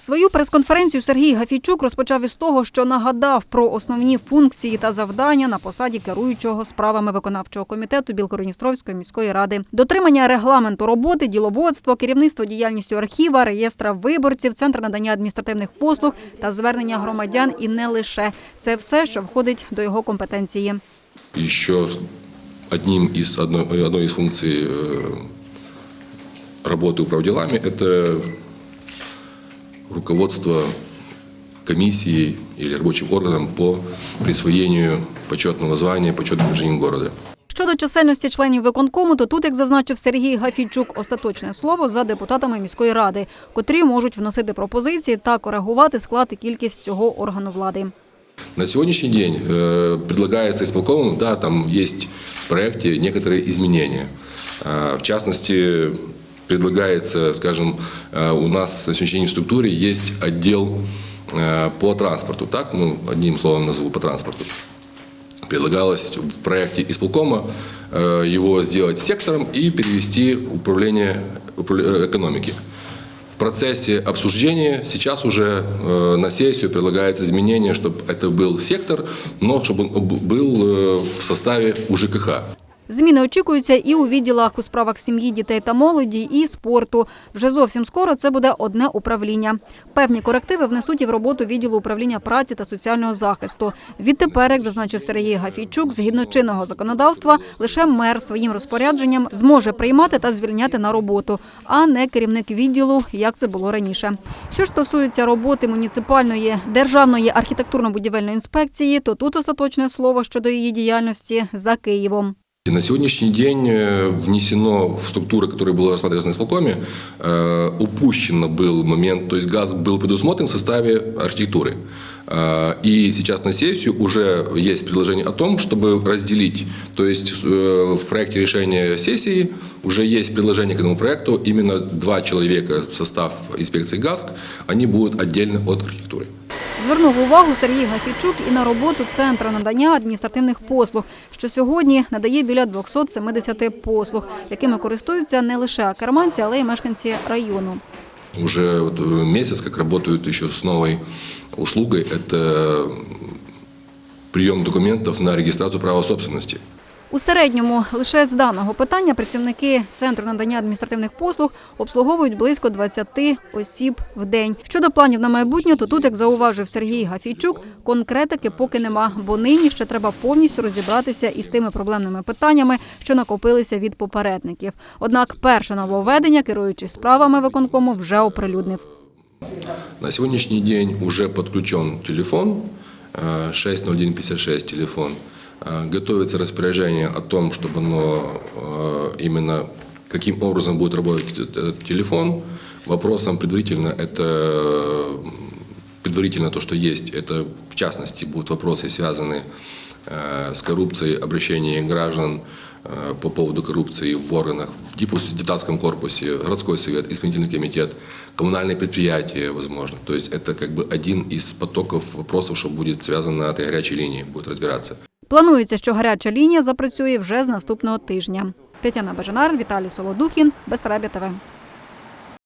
Свою прес-конференцію Сергій Гафійчук розпочав із того, що нагадав про основні функції та завдання на посаді керуючого справами виконавчого комітету Білгородністровської міської ради. Дотримання регламенту роботи, діловодство, керівництво діяльністю архіва, реєстра виборців, центр надання адміністративних послуг та звернення громадян і не лише це все, що входить до його компетенції. Еще одним из, одной, одной из функций э, работы управделами – это руководство комиссией или рабочим органом по присвоению почетного звания почетный гражданин города. Щодо чисельності членів виконкому, то тут, як зазначив Сергій Гафійчук, остаточне слово за депутатами міської ради, котрі можуть вносити пропозиції та коригувати склад і кількість цього органу влади. На сегодняшний день э, предлагается исполкомом, да, там есть в проекте некоторые изменения. А, в частности, Предлагается, скажем, э, у нас в структуре есть отдел э, по транспорту, так, ну, одним словом назову по транспорту. Предлагалось в проекте исполкома э, его сделать сектором и перевести управление экономики. В процессе обсуждения сейчас уже на сессию предлагается изменение, чтобы это был сектор, но чтобы он был в составе УЖКХ. Зміни очікуються і у відділах у справах сім'ї, дітей та молоді, і спорту. Вже зовсім скоро це буде одне управління. Певні корективи внесуть і в роботу відділу управління праці та соціального захисту. Відтепер, як зазначив Сергій Гафійчук, згідно чинного законодавства, лише мер своїм розпорядженням зможе приймати та звільняти на роботу, а не керівник відділу, як це було раніше. Що стосується роботи муніципальної державної архітектурно-будівельної інспекції, то тут остаточне слово щодо її діяльності за Києвом. На сегодняшний день э, внесено в структуры, которые было рассматриваться на исполкоме, э, упущено был момент, то есть газ был предусмотрен в составе архитектуры. Э, И сейчас на сессию уже есть предложение о том, чтобы разделить, то есть в проекте решения сессии уже есть предложение к этому проекту, именно два человека в состав инспекции ГАСК, они будут отдельно от архитектуры. Звернув увагу Сергій Гафійчук і на роботу Центру надання адміністративних послуг, що сьогодні надає біля 270 послуг, якими користуються не лише акерманці, але й мешканці району. Уже місяць як работают еще с новой услугой. Это прием документов на регистрацию права собственности. У середньому лише з даного питання працівники центру надання адміністративних послуг обслуговують близько 20 осіб в день. Щодо планів на майбутнє, то тут, як зауважив Сергій Гафійчук, конкретики поки нема, бо нині ще треба повністю розібратися із тими проблемними питаннями, що накопилися від попередників. Однак перше нововведення, керуючись справами виконкому, вже оприлюднив. На сегодняшний день уже подключен телефон, э, 60156 телефон. Э, Готовится распоряжение о том, чтобы оно э, именно каким образом будет работать этот телефон. Вопросом предварительно это э, предварительно то, что есть, это в частности будут вопросы, связанные с коррупцией, обращение граждан по поводу коррупции в органах, в депу- депутатском корпусе, городской совет, исполнительный комитет, коммунальные предприятия, возможно. То есть это как бы один из потоков вопросов, что будет связано на этой горячей линии, будет разбираться. Планується, що гаряча лінія запрацює вже з наступного тижня. Тетяна Бажанар, Віталій Солодухін, Бесарабія.